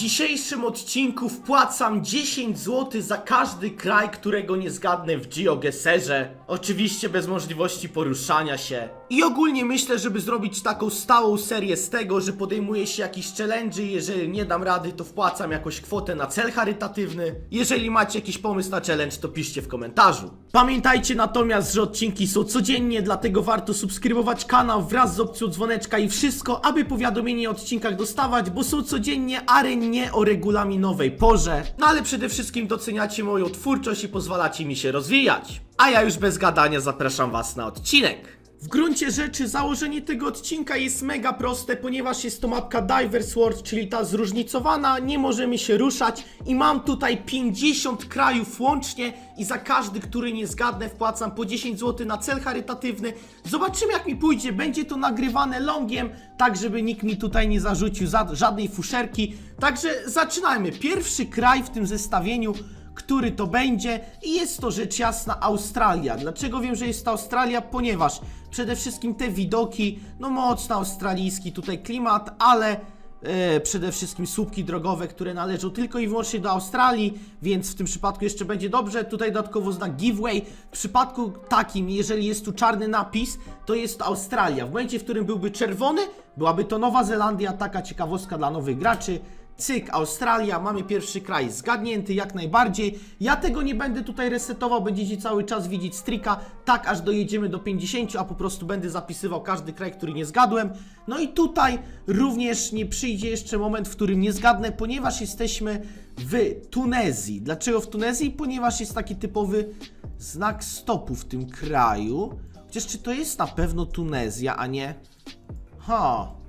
dzisiejszym odcinku wpłacam 10 zł za każdy kraj, którego nie zgadnę w GeoGeserze. Oczywiście bez możliwości poruszania się. I ogólnie myślę, żeby zrobić taką stałą serię z tego, że podejmuję się jakiś challenge jeżeli nie dam rady, to wpłacam jakąś kwotę na cel charytatywny. Jeżeli macie jakiś pomysł na challenge, to piszcie w komentarzu. Pamiętajcie natomiast, że odcinki są codziennie, dlatego warto subskrybować kanał wraz z opcją dzwoneczka i wszystko, aby powiadomienie o odcinkach dostawać, bo są codziennie, ale nie o regulaminowej porze. No ale przede wszystkim doceniacie moją twórczość i pozwalacie mi się rozwijać. A ja już bez gadania zapraszam was na odcinek. W gruncie rzeczy założenie tego odcinka jest mega proste, ponieważ jest to mapka Divers World, czyli ta zróżnicowana, nie możemy się ruszać i mam tutaj 50 krajów łącznie i za każdy, który nie zgadnę wpłacam po 10 zł na cel charytatywny. Zobaczymy jak mi pójdzie, będzie to nagrywane longiem, tak żeby nikt mi tutaj nie zarzucił za, żadnej fuszerki. Także zaczynajmy. Pierwszy kraj w tym zestawieniu który to będzie i jest to rzecz jasna Australia. Dlaczego wiem, że jest to Australia? Ponieważ przede wszystkim te widoki, no mocno australijski tutaj klimat, ale e, przede wszystkim słupki drogowe, które należą tylko i wyłącznie do Australii, więc w tym przypadku jeszcze będzie dobrze. Tutaj dodatkowo znak giveaway. W przypadku takim, jeżeli jest tu czarny napis, to jest to Australia. W momencie, w którym byłby czerwony, byłaby to Nowa Zelandia, taka ciekawostka dla nowych graczy. Cyk, Australia, mamy pierwszy kraj zgadnięty jak najbardziej. Ja tego nie będę tutaj resetował, będziecie cały czas widzieć strika, tak aż dojedziemy do 50, a po prostu będę zapisywał każdy kraj, który nie zgadłem. No i tutaj również nie przyjdzie jeszcze moment, w którym nie zgadnę, ponieważ jesteśmy w Tunezji. Dlaczego w Tunezji? Ponieważ jest taki typowy znak stopu w tym kraju. Chociaż czy to jest na pewno Tunezja, a nie... Ha,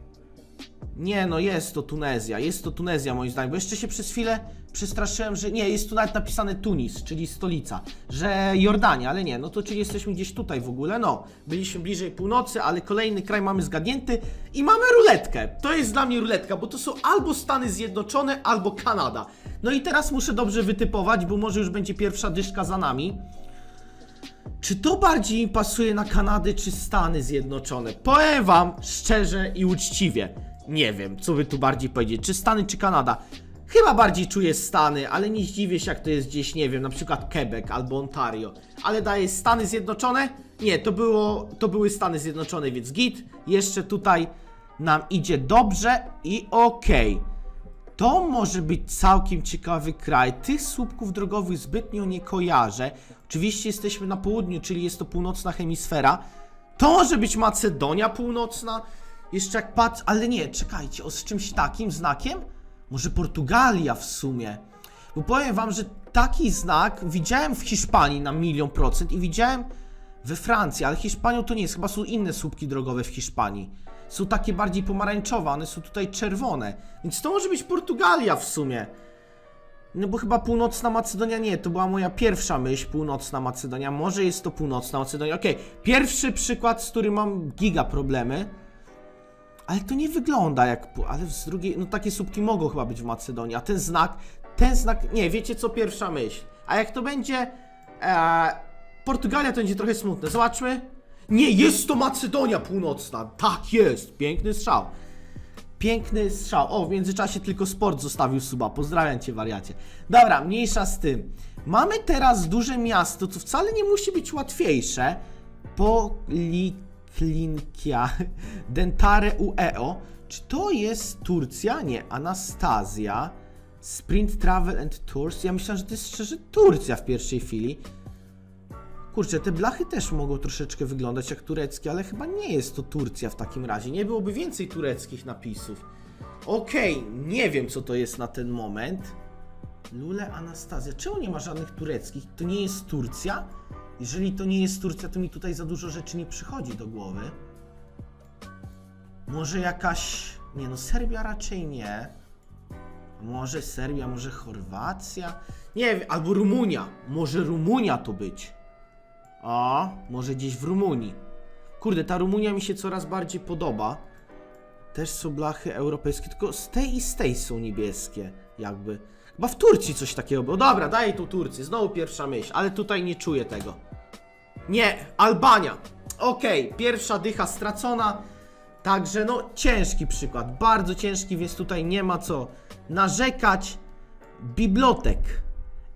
nie, no jest to Tunezja, jest to Tunezja moim zdaniem, bo jeszcze się przez chwilę przestraszyłem, że nie, jest tu nawet napisane Tunis, czyli stolica, że Jordania, ale nie, no to czyli jesteśmy gdzieś tutaj w ogóle, no, byliśmy bliżej północy, ale kolejny kraj mamy zgadnięty i mamy ruletkę, to jest dla mnie ruletka, bo to są albo Stany Zjednoczone, albo Kanada. No i teraz muszę dobrze wytypować, bo może już będzie pierwsza dyszka za nami. Czy to bardziej pasuje na Kanadę czy Stany Zjednoczone? Powiem wam szczerze i uczciwie. Nie wiem, co by tu bardziej powiedzieć. Czy Stany, czy Kanada? Chyba bardziej czuję Stany, ale nie zdziwię się, jak to jest gdzieś, nie wiem, na przykład Quebec albo Ontario. Ale daje Stany Zjednoczone? Nie, to było, to były Stany Zjednoczone, więc git. Jeszcze tutaj nam idzie dobrze i okej. To może być całkiem ciekawy kraj. Tych słupków drogowych zbytnio nie kojarzę. Oczywiście jesteśmy na południu, czyli jest to północna hemisfera. To może być Macedonia Północna. Jeszcze jak patrz, ale nie, czekajcie, o z czymś takim znakiem? Może Portugalia w sumie. Bo powiem wam, że taki znak widziałem w Hiszpanii na milion procent i widziałem we Francji, ale Hiszpanią to nie jest, chyba są inne słupki drogowe w Hiszpanii. Są takie bardziej pomarańczowe, one są tutaj czerwone. Więc to może być Portugalia w sumie. No bo chyba północna Macedonia nie, to była moja pierwsza myśl, północna Macedonia. Może jest to północna Macedonia. Okej, pierwszy przykład, z którym mam giga problemy. Ale to nie wygląda jak. Ale z drugiej. No takie słupki mogą chyba być w Macedonii. A ten znak. Ten znak. Nie, wiecie co pierwsza myśl. A jak to będzie. E, Portugalia to będzie trochę smutne. Zobaczmy. Nie, jest to Macedonia Północna. Tak jest. Piękny strzał. Piękny strzał. O, w międzyczasie tylko sport zostawił suba. Pozdrawiam cię, wariacie. Dobra, mniejsza z tym. Mamy teraz duże miasto, co wcale nie musi być łatwiejsze. Poliklinkia Dentare UEO. Czy to jest Turcja? Nie, Anastazja. Sprint Travel and Tours. Ja myślałem, że to jest szczerze Turcja w pierwszej chwili. Kurczę, te blachy też mogą troszeczkę wyglądać jak tureckie, ale chyba nie jest to Turcja w takim razie. Nie byłoby więcej tureckich napisów. Okej, nie wiem co to jest na ten moment. Lule Anastazja. Czemu nie ma żadnych tureckich? To nie jest Turcja? Jeżeli to nie jest Turcja, to mi tutaj za dużo rzeczy nie przychodzi do głowy. Może jakaś... Nie no, Serbia raczej nie. Może Serbia, może Chorwacja? Nie wiem, albo Rumunia. Może Rumunia to być. O, może gdzieś w Rumunii. Kurde, ta Rumunia mi się coraz bardziej podoba. Też są blachy europejskie, tylko z tej i z tej są niebieskie, jakby. Chyba w Turcji coś takiego było. Dobra, daję tu Turcję, znowu pierwsza myśl, ale tutaj nie czuję tego. Nie, Albania. Okej, pierwsza dycha stracona. Także no ciężki przykład, bardzo ciężki, więc tutaj nie ma co narzekać. Bibliotek.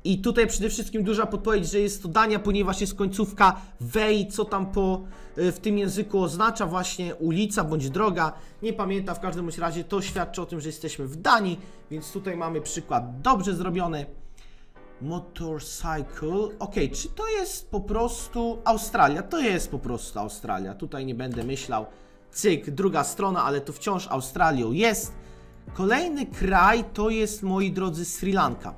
I tutaj przede wszystkim duża podpowiedź, że jest to Dania, ponieważ jest końcówka wej, co tam po y, w tym języku oznacza właśnie ulica bądź droga. Nie pamiętam, w każdym razie to świadczy o tym, że jesteśmy w Danii, więc tutaj mamy przykład dobrze zrobiony. Motorcycle. Ok, czy to jest po prostu Australia? To jest po prostu Australia. Tutaj nie będę myślał. Cyk, druga strona, ale to wciąż Australią jest. Kolejny kraj to jest, moi drodzy, Sri Lanka.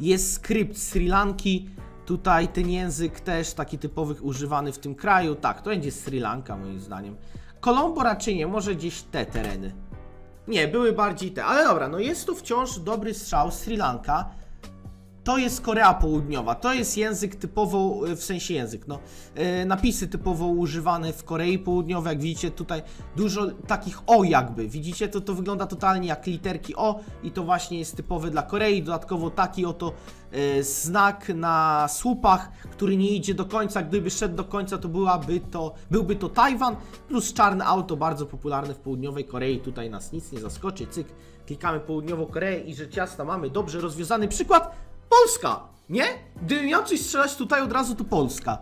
Jest skrypt Sri Lanki. Tutaj ten język też taki typowy używany w tym kraju. Tak, to będzie Sri Lanka moim zdaniem. Kolombo raczej nie, może gdzieś te tereny. Nie, były bardziej te, ale dobra, no jest tu wciąż dobry strzał Sri Lanka. To jest Korea Południowa. To jest język typowo, e, w sensie język, no, e, napisy typowo używane w Korei Południowej. Jak widzicie tutaj dużo takich O jakby. Widzicie, to to wygląda totalnie jak literki O i to właśnie jest typowe dla Korei. Dodatkowo taki oto e, znak na słupach, który nie idzie do końca. Gdyby szedł do końca, to byłaby to, byłby to Tajwan plus czarne auto, bardzo popularne w południowej Korei. Tutaj nas nic nie zaskoczy. Cyk, klikamy południową Koreę i rzecz jasna mamy dobrze rozwiązany przykład. Polska, nie? Gdybym miał coś strzelać tutaj od razu, to Polska.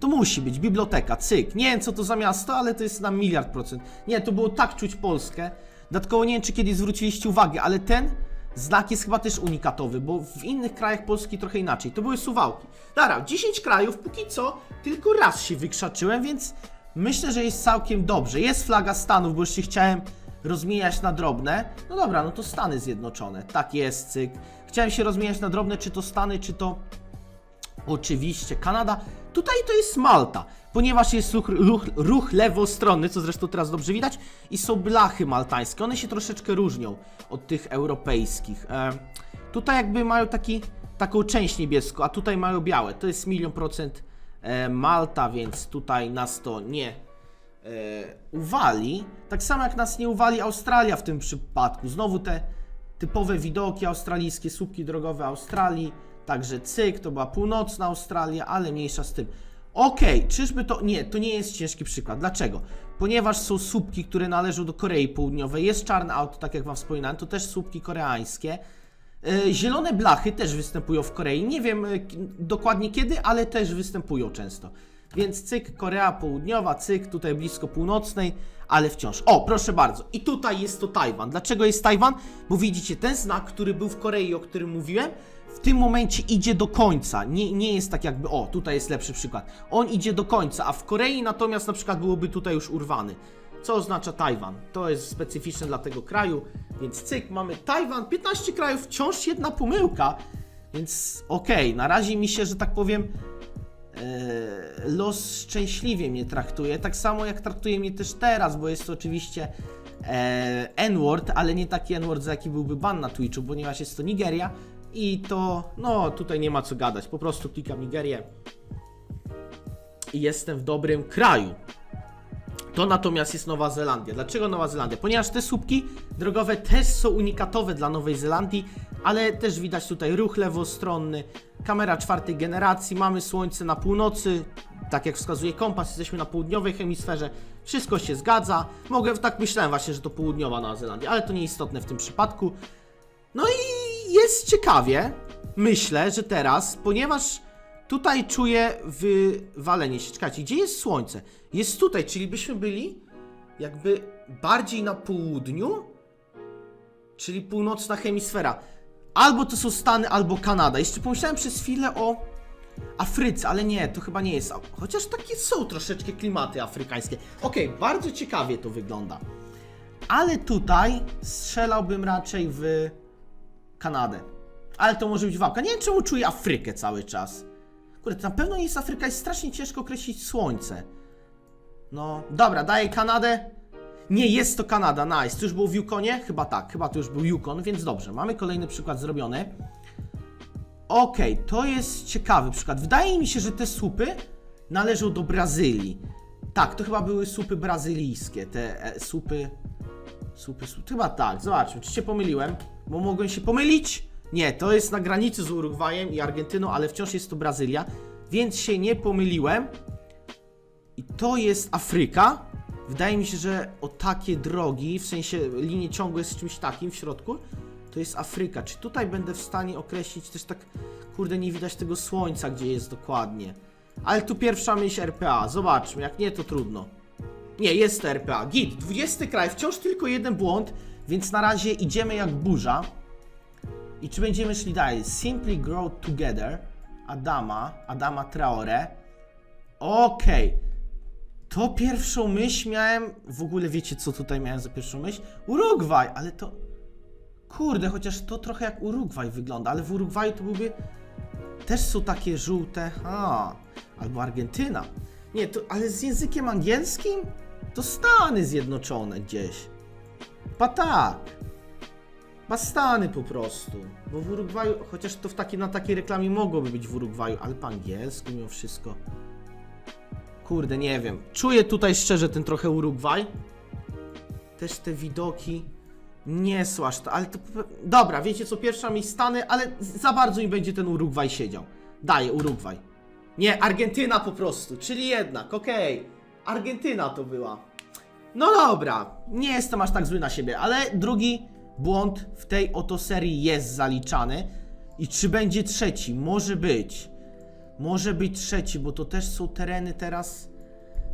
To musi być biblioteka, cyk. Nie wiem co to za miasto, ale to jest na miliard procent. Nie, to było tak czuć Polskę. Dodatkowo nie wiem, czy kiedyś zwróciliście uwagę, ale ten znak jest chyba też unikatowy, bo w innych krajach Polski trochę inaczej. To były suwałki. Dobra, 10 krajów, póki co tylko raz się wykrzaczyłem, więc myślę, że jest całkiem dobrze. Jest flaga Stanów, bo już chciałem rozmieniać na drobne. No dobra, no to Stany Zjednoczone. Tak jest, cyk. Chciałem się rozmieniać na drobne, czy to Stany, czy to Oczywiście, Kanada. Tutaj to jest Malta, ponieważ jest ruch, ruch, ruch lewostronny, co zresztą teraz dobrze widać, i są blachy maltańskie. One się troszeczkę różnią od tych europejskich. E, tutaj jakby mają taki, taką część niebieską, a tutaj mają białe. To jest milion procent e, Malta, więc tutaj nas to nie e, uwali. Tak samo jak nas nie uwali Australia w tym przypadku. Znowu te typowe widoki australijskie, słupki drogowe Australii. Także cyk, to była północna Australia, ale mniejsza z tym. Okej, czyżby to... Nie, to nie jest ciężki przykład. Dlaczego? Ponieważ są słupki, które należą do Korei Południowej, jest czarne auto, tak jak wam wspominałem, to też słupki koreańskie. E, Zielone blachy też występują w Korei. Nie wiem e, dokładnie kiedy, ale też występują często. Więc cyk, Korea Południowa, cyk, tutaj blisko północnej, ale wciąż. O, proszę bardzo. I tutaj jest to Tajwan. Dlaczego jest Tajwan? Bo widzicie, ten znak, który był w Korei, o którym mówiłem, w tym momencie idzie do końca. Nie, nie jest tak jakby, o, tutaj jest lepszy przykład. On idzie do końca, a w Korei natomiast na przykład byłoby tutaj już urwany. Co oznacza Tajwan? To jest specyficzne dla tego kraju, więc cyk, mamy Tajwan, 15 krajów, wciąż jedna pomyłka, więc okej, na razie mi się, że tak powiem, los szczęśliwie mnie traktuje, tak samo jak traktuje mnie też teraz, bo jest to oczywiście e, N-word, ale nie taki N-word, za jaki byłby ban na Twitchu, ponieważ jest to Nigeria i to, no tutaj nie ma co gadać, po prostu klikam Nigerię i jestem w dobrym kraju. To natomiast jest Nowa Zelandia. Dlaczego Nowa Zelandia? Ponieważ te słupki drogowe też są unikatowe dla Nowej Zelandii, ale też widać tutaj ruch lewostronny, kamera czwartej generacji, mamy słońce na północy, tak jak wskazuje kompas, jesteśmy na południowej hemisferze, wszystko się zgadza. Mogę, tak myślałem właśnie, że to południowa Nowa Zelandia, ale to nieistotne w tym przypadku. No i jest ciekawie, myślę, że teraz, ponieważ tutaj czuję wywalenie się. Czekajcie, gdzie jest słońce? Jest tutaj, czyli byśmy byli jakby bardziej na południu, czyli północna hemisfera. Albo to są Stany, albo Kanada. Jeszcze pomyślałem przez chwilę o Afryce, ale nie, to chyba nie jest. Chociaż takie są troszeczkę klimaty afrykańskie. Okej, bardzo ciekawie to wygląda. Ale tutaj strzelałbym raczej w Kanadę. Ale to może być wałka. Nie wiem, czemu czuję Afrykę cały czas. Kurde, na pewno nie jest Afryka, jest strasznie ciężko określić słońce. No, dobra, daję Kanadę. Nie, jest to Kanada, nice. To już było w Yukonie? Chyba tak, chyba to już był Yukon, więc dobrze. Mamy kolejny przykład zrobiony. Okej, to jest ciekawy przykład. Wydaje mi się, że te słupy należą do Brazylii. Tak, to chyba były słupy brazylijskie, te e, słupy... Słupy, słupy, chyba tak, zobaczmy, czy się pomyliłem, bo mogłem się pomylić. Nie, to jest na granicy z Urugwajem i Argentyną, ale wciąż jest to Brazylia, więc się nie pomyliłem. I to jest Afryka, Wydaje mi się, że o takie drogi, w sensie linie ciągłe z czymś takim w środku, to jest Afryka. Czy tutaj będę w stanie określić też tak, kurde, nie widać tego słońca, gdzie jest dokładnie. Ale tu pierwsza myśl RPA, zobaczmy, jak nie to trudno. Nie, jest RPA. Git, 20 kraj, wciąż tylko jeden błąd, więc na razie idziemy jak burza. I czy będziemy szli dalej? Simply Grow Together, Adama, Adama Traore. Okej. To pierwszą myśl miałem, w ogóle wiecie co tutaj miałem za pierwszą myśl? Urugwaj, ale to... Kurde, chociaż to trochę jak Urugwaj wygląda, ale w Urugwaju to byłby... Też są takie żółte, a, albo Argentyna. Nie, to, ale z językiem angielskim? To Stany Zjednoczone gdzieś. Pa tak. Pa Stany po prostu. Bo w Urugwaju, chociaż to w takiej, na takiej reklamie mogłoby być w Urugwaju, ale po angielsku mimo wszystko. Kurde, nie wiem. Czuję tutaj szczerze ten trochę Urugwaj. Też te widoki nie są to, ale to... Dobra, wiecie co, pierwsza mi Stany, ale za bardzo mi będzie ten Urugwaj siedział. Daję Urugwaj. Nie, Argentyna po prostu, czyli jednak, okej. Argentyna to była. No dobra, nie jestem aż tak zły na siebie, ale drugi błąd w tej oto serii jest zaliczany. I czy będzie trzeci? Może być. Może być trzeci, bo to też są tereny teraz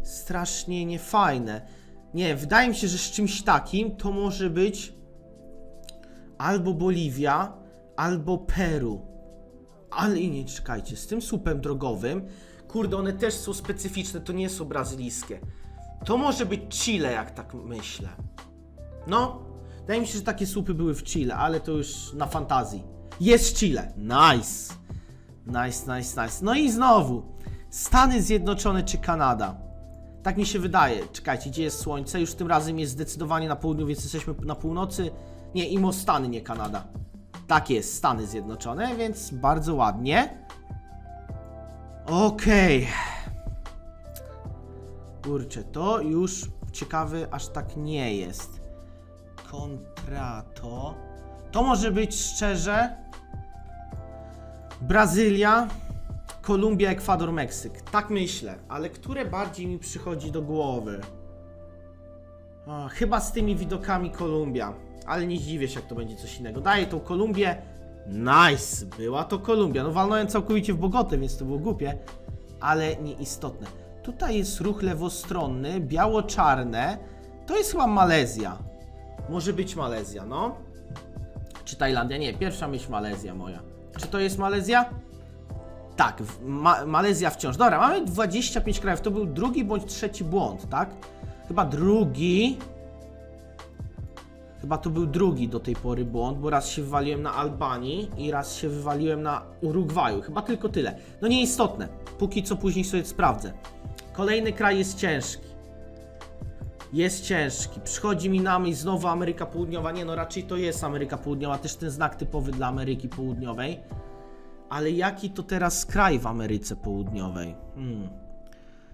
strasznie niefajne. Nie, wydaje mi się, że z czymś takim to może być albo Boliwia, albo Peru. Ale nie, czekajcie, z tym słupem drogowym, kurde, one też są specyficzne, to nie są brazylijskie. To może być Chile, jak tak myślę. No, wydaje mi się, że takie słupy były w Chile, ale to już na fantazji. Jest Chile, nice. Nice, nice, nice. No i znowu, Stany Zjednoczone czy Kanada? Tak mi się wydaje. Czekajcie, gdzie jest słońce? Już tym razem jest zdecydowanie na południu, więc jesteśmy na północy. Nie, imo Stany, nie Kanada. Tak jest, Stany Zjednoczone, więc bardzo ładnie. Okej. Kurczę, to już ciekawy aż tak nie jest. Kontra to. To może być szczerze. Brazylia, Kolumbia, Ekwador, Meksyk. Tak myślę, ale które bardziej mi przychodzi do głowy? O, chyba z tymi widokami Kolumbia, ale nie zdziwię się, jak to będzie coś innego. Daję tą Kolumbię. Nice, była to Kolumbia. No walnąłem całkowicie w Bogotę, więc to było głupie, ale nieistotne. Tutaj jest ruch lewostronny, biało-czarne. To jest chyba Malezja. Może być Malezja, no. Czy Tajlandia? Nie, pierwsza myśl Malezja moja. Czy to jest Malezja? Tak, Ma Malezja wciąż. Dobra, mamy 25 krajów. To był drugi bądź trzeci błąd, tak? Chyba drugi. Chyba to był drugi do tej pory błąd, bo raz się wywaliłem na Albanii i raz się wywaliłem na Urugwaju. Chyba tylko tyle. No nieistotne. Póki co później sobie sprawdzę. Kolejny kraj jest ciężki. Jest ciężki. Przychodzi mi na myśl znowu Ameryka Południowa. Nie no, raczej to jest Ameryka Południowa. Też ten znak typowy dla Ameryki Południowej. Ale jaki to teraz kraj w Ameryce Południowej? Hmm.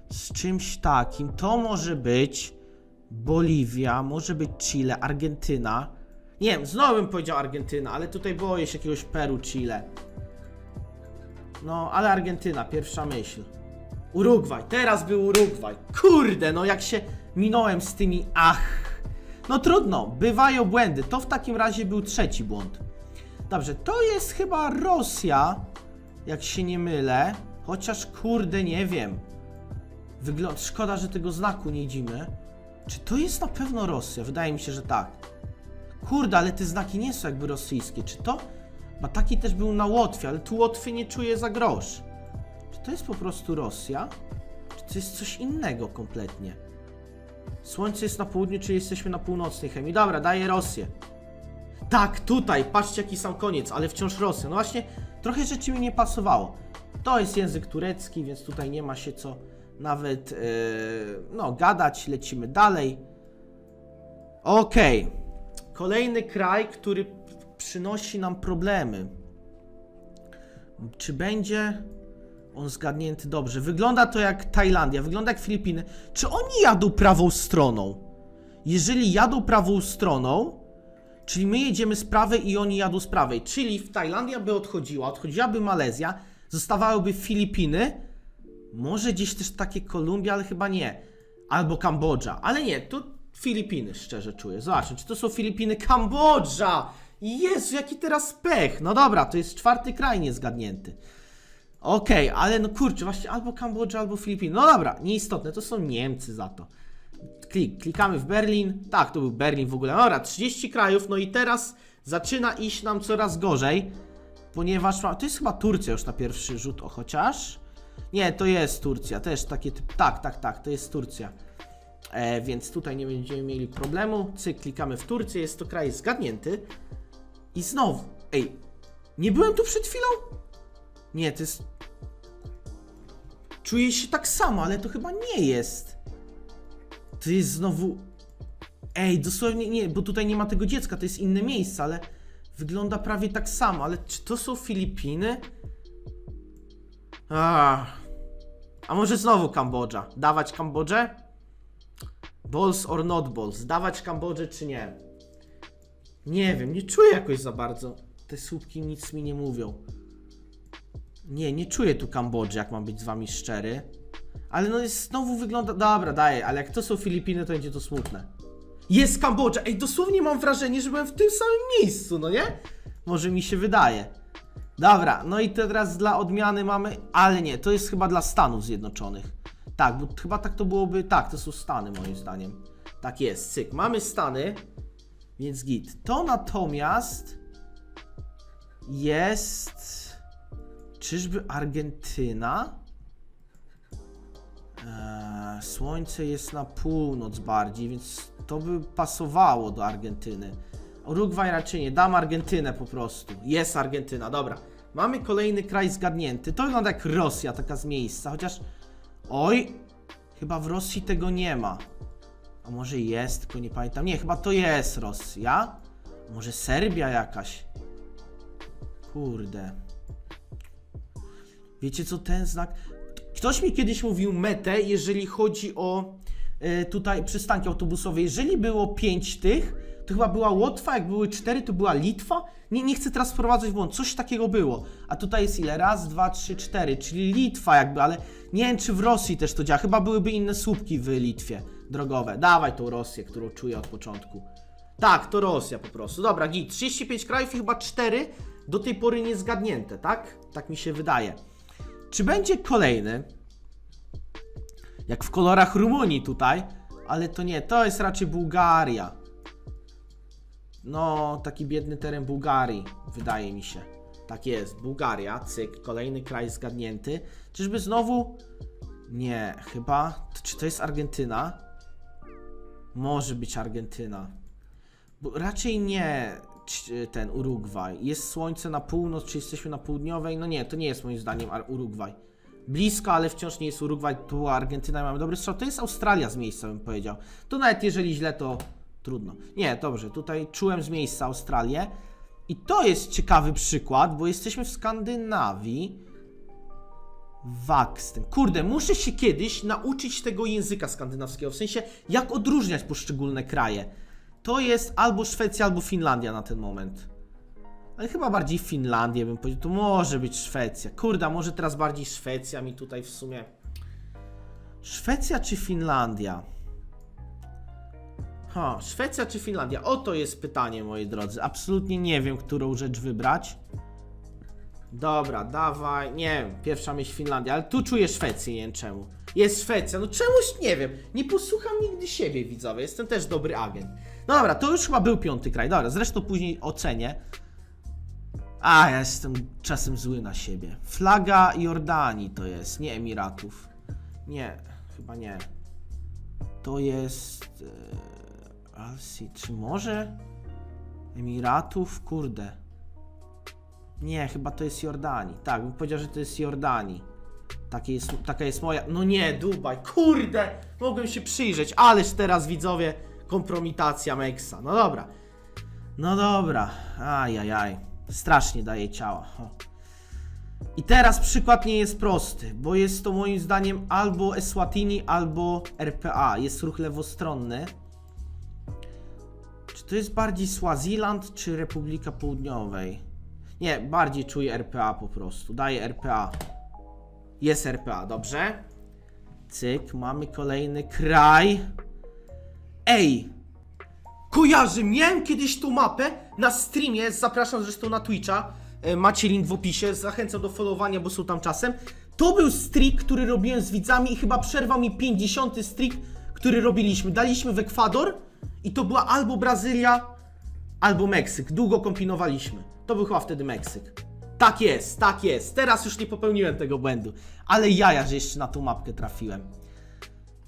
Z czymś takim. To może być Boliwia, może być Chile, Argentyna. Nie wiem, znowu bym powiedział Argentyna, ale tutaj boję się jakiegoś Peru, Chile. No, ale Argentyna, pierwsza myśl. Urugwaj, teraz był Urugwaj. Kurde, no jak się minąłem z tymi ach. No trudno, bywają błędy. To w takim razie był trzeci błąd. Dobrze, to jest chyba Rosja, jak się nie mylę. Chociaż kurde, nie wiem. Wygląda. Szkoda, że tego znaku nie widzimy. Czy to jest na pewno Rosja? Wydaje mi się, że tak. Kurde, ale te znaki nie są jakby rosyjskie. Czy to. Bo taki też był na Łotwie, ale tu Łotwy nie czuję za grosz. Czy to jest po prostu Rosja? Czy to jest coś innego kompletnie? Słońce jest na południu, czy jesteśmy na północnej chemii? Dobra, daję Rosję. Tak, tutaj, patrzcie jaki sam koniec, ale wciąż Rosja. No właśnie, trochę rzeczy mi nie pasowało. To jest język turecki, więc tutaj nie ma się co nawet, yy, no, gadać. Lecimy dalej. Okej. Kolejny kraj, który przynosi nam problemy. Czy będzie on zgadnięty dobrze? Wygląda to jak Tajlandia, wygląda jak Filipiny. Czy oni jadą prawą stroną? Jeżeli jadą prawą stroną, Czyli my jedziemy z prawej i oni jadą z prawej. Czyli w Tajlandia by odchodziła, odchodziłaby Malezja, zostawałyby Filipiny, może gdzieś też takie Kolumbia, ale chyba nie. albo Kambodża. Ale nie, tu Filipiny szczerze czuję. Zobaczmy, czy to są Filipiny, Kambodża! Jezu, jaki teraz pech! No dobra, to jest czwarty kraj niezgadnięty. Okej, ale no kurczę, właśnie albo Kambodża, albo Filipiny. No dobra, nieistotne, to są Niemcy za to. Klik, klikamy w Berlin. Tak, to był Berlin w ogóle. Dobra, 30 krajów, no i teraz zaczyna iść nam coraz gorzej, ponieważ ma... to jest chyba Turcja już na pierwszy rzut, o chociaż. Nie, to jest Turcja, też takie typ... Tak, tak, tak, to jest Turcja. E, więc tutaj nie będziemy mieli problemu. Cyk, klikamy w Turcję, jest to kraj zgadnięty. I znowu, ej, nie byłem tu przed chwilą? Nie, to jest... Czuję się tak samo, ale to chyba nie jest. To jest znowu... Ej, dosłownie nie, bo tutaj nie ma tego dziecka, to jest inne miejsce, ale wygląda prawie tak samo, ale czy to są Filipiny? A, a może znowu Kambodża? Dawać Kambodżę? Balls or not balls? Dawać Kambodżę czy nie? Nie wiem, nie czuję jakoś za bardzo. Te słupki nic mi nie mówią. Nie, nie czuję tu Kambodży, jak mam być z wami szczery. Ale no jest, znowu wygląda... Dobra, daję, ale jak to są Filipiny, to będzie to smutne. Jest Kambodża! Ej, dosłownie mam wrażenie, że byłem w tym samym miejscu, no nie? Może mi się wydaje. Dobra, no i teraz dla odmiany mamy... Ale nie, to jest chyba dla Stanów Zjednoczonych. Tak, bo chyba tak to byłoby... Tak, to są Stany moim zdaniem. Tak jest, cyk. Mamy Stany, więc git. To natomiast jest... Czyżby Argentyna? Eee, słońce jest na północ bardziej, więc to by pasowało do Argentyny. Urugwaj raczej nie, dam Argentynę po prostu. Jest Argentyna, dobra. Mamy kolejny kraj zgadnięty. To wygląda jak Rosja, taka z miejsca, chociaż... Oj, chyba w Rosji tego nie ma. A może jest, tylko nie pamiętam. Nie, chyba to jest Rosja. Może Serbia jakaś. Kurde. Wiecie co ten znak? Ktoś mi kiedyś mówił metę, jeżeli chodzi o e, tutaj przystanki autobusowe. Jeżeli było 5 tych, to chyba była Łotwa, jak były 4, to była Litwa. Nie, nie chcę teraz wprowadzać w błąd, coś takiego było. A tutaj jest ile? Raz, dwa, trzy, cztery, czyli Litwa jakby, ale nie wiem czy w Rosji też to działa. Chyba byłyby inne słupki w Litwie drogowe. Dawaj tą Rosję, którą czuję od początku. Tak, to Rosja po prostu. Dobra, git. 35 krajów i chyba 4 do tej pory niezgadnięte, tak? Tak mi się wydaje. Czy będzie kolejny? Jak w kolorach Rumunii tutaj, ale to nie, to jest raczej Bułgaria. No, taki biedny teren Bułgarii, wydaje mi się. Tak jest, Bułgaria, cyk, kolejny kraj zgadnięty. Czyżby znowu... Nie, chyba... Czy to jest Argentyna? Może być Argentyna. Bo raczej nie ten Urugwaj. Jest słońce na północ, czy jesteśmy na południowej? No nie, to nie jest moim zdaniem Urugwaj. Blisko, ale wciąż nie jest Urugwaj, tu Argentyna mamy dobry strzał. To jest Australia z miejsca, bym powiedział. To nawet jeżeli źle, to trudno. Nie, dobrze, tutaj czułem z miejsca Australię. I to jest ciekawy przykład, bo jesteśmy w Skandynawii. Waxten. Kurde, muszę się kiedyś nauczyć tego języka skandynawskiego, w sensie jak odróżniać poszczególne kraje. To jest albo Szwecja, albo Finlandia na ten moment. Ale chyba bardziej Finlandię bym powiedział. To może być Szwecja. Kurde, a może teraz bardziej Szwecja mi tutaj w sumie. Szwecja czy Finlandia? Ha, Szwecja czy Finlandia? Oto jest pytanie, moi drodzy. Absolutnie nie wiem, którą rzecz wybrać. Dobra, dawaj. Nie wiem, pierwsza myśl Finlandia, ale tu czuję Szwecję, nie wiem czemu. Jest Szwecja, no czemuś nie wiem. Nie posłucham nigdy siebie, widzowie. Jestem też dobry agent. No dobra, to już chyba był piąty kraj. Dobra, zresztą później ocenię. A, ja jestem czasem zły na siebie. Flaga Jordanii to jest, nie Emiratów. Nie, chyba nie. To jest. E, Alsi, czy może? Emiratów? Kurde. Nie, chyba to jest Jordanii. Tak, bym powiedział, że to jest Jordanii. Takie jest, taka jest moja. No nie, Dubaj, kurde! Mogłem się przyjrzeć, ależ teraz widzowie, kompromitacja Meksa. No dobra. No dobra. Ajajaj. Strasznie daje ciała. O. I teraz przykład nie jest prosty, bo jest to moim zdaniem albo Eswatini, albo RPA. Jest ruch lewostronny. Czy to jest bardziej Swaziland, czy Republika Południowej? Nie, bardziej czuję RPA po prostu. Daję RPA. Jest RPA, dobrze? Cyk, mamy kolejny kraj. Ej! Kojarzy, miałem kiedyś tą mapę na streamie, zapraszam zresztą na Twitcha, e, macie link w opisie, zachęcam do followowania, bo są tam czasem. To był streak, który robiłem z widzami i chyba przerwał mi 50 streak, który robiliśmy. Daliśmy w Ekwador i to była albo Brazylia, albo Meksyk. Długo kombinowaliśmy. To był chyba wtedy Meksyk. Tak jest, tak jest. Teraz już nie popełniłem tego błędu. Ale jaja, że jeszcze na tą mapkę trafiłem.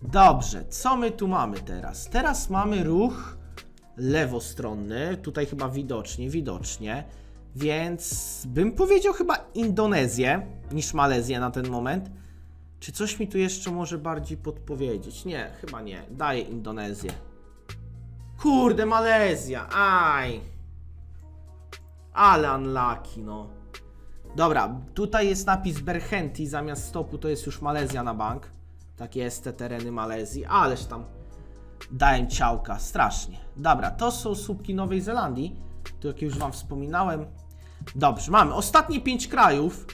Dobrze, co my tu mamy teraz? Teraz mamy ruch lewostronny, tutaj chyba widocznie, widocznie, więc bym powiedział chyba Indonezję niż Malezję na ten moment. Czy coś mi tu jeszcze może bardziej podpowiedzieć? Nie, chyba nie. Daję Indonezję. Kurde, Malezja, aj. Ale unlucky, no. Dobra, tutaj jest napis Berhenti zamiast stopu, to jest już Malezja na bank. Tak jest, te tereny Malezji, ależ tam daję ciałka, strasznie. Dobra, to są słupki Nowej Zelandii, tu jak już Wam wspominałem. Dobrze, mamy ostatnie pięć krajów.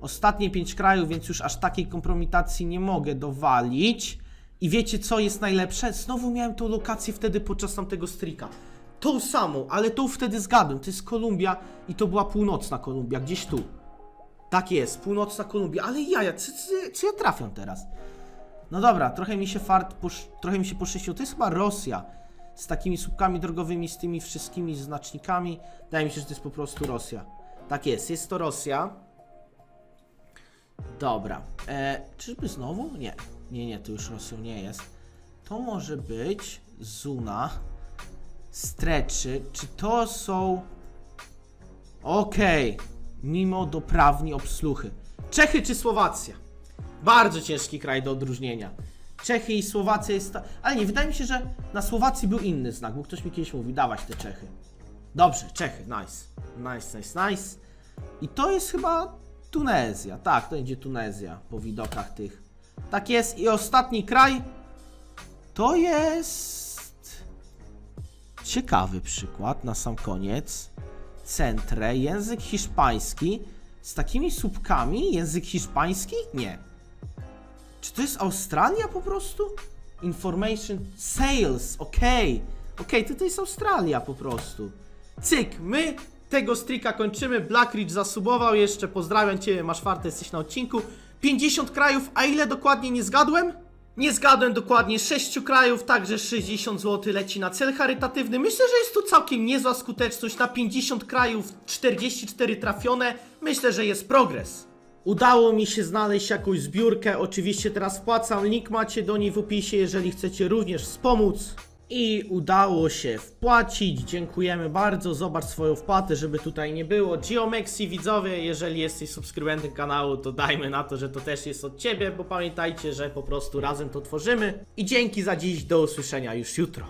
Ostatnie pięć krajów, więc już aż takiej kompromitacji nie mogę dowalić. I wiecie co jest najlepsze? Znowu miałem tą lokację wtedy podczas tamtego strika. Tą samą, ale tą wtedy zgadłem. To jest Kolumbia i to była północna Kolumbia, gdzieś tu. Tak jest, północna Kolumbia, ale jaja, co, co, co ja trafiam teraz? No dobra, trochę mi się fart, posz, trochę mi się poszczęściło. To jest chyba Rosja. Z takimi słupkami drogowymi, z tymi wszystkimi znacznikami. Wydaje mi się, że to jest po prostu Rosja. Tak jest, jest to Rosja. Dobra. E, czyżby znowu? Nie. Nie, nie, to już Rosją nie jest. To może być Zuna. Streczy. Czy to są... Okej. Mimo doprawni obsłuchy. Czechy czy Słowacja? Bardzo ciężki kraj do odróżnienia. Czechy i Słowacja jest. Ta... Ale nie, wydaje mi się, że na Słowacji był inny znak, bo ktoś mi kiedyś mówił, dawać te Czechy. Dobrze, Czechy, nice. Nice, nice, nice. I to jest chyba Tunezja. Tak, to będzie Tunezja po widokach tych. Tak jest. I ostatni kraj to jest. Ciekawy przykład na sam koniec. Centre, język hiszpański. Z takimi słupkami język hiszpański? Nie. Czy to jest Australia po prostu? Information Sales, okej. Okej, to to jest Australia po prostu. Cyk, my tego strika kończymy. Blackridge zasubował jeszcze. Pozdrawiam Cię, masz fartę, jesteś na odcinku. 50 krajów, a ile dokładnie nie zgadłem? Nie zgadłem dokładnie, 6 krajów, także 60 zł leci na cel charytatywny. Myślę, że jest tu całkiem niezła skuteczność. Na 50 krajów 44 trafione. Myślę, że jest progres. Udało mi się znaleźć jakąś zbiórkę. Oczywiście teraz wpłacam. Link macie do niej w opisie, jeżeli chcecie również wspomóc. I udało się wpłacić. Dziękujemy bardzo. Zobacz swoją wpłatę, żeby tutaj nie było. Geomexi widzowie, jeżeli jesteś subskrybentem kanału, to dajmy na to, że to też jest od ciebie, bo pamiętajcie, że po prostu razem to tworzymy. I dzięki za dziś. Do usłyszenia już jutro.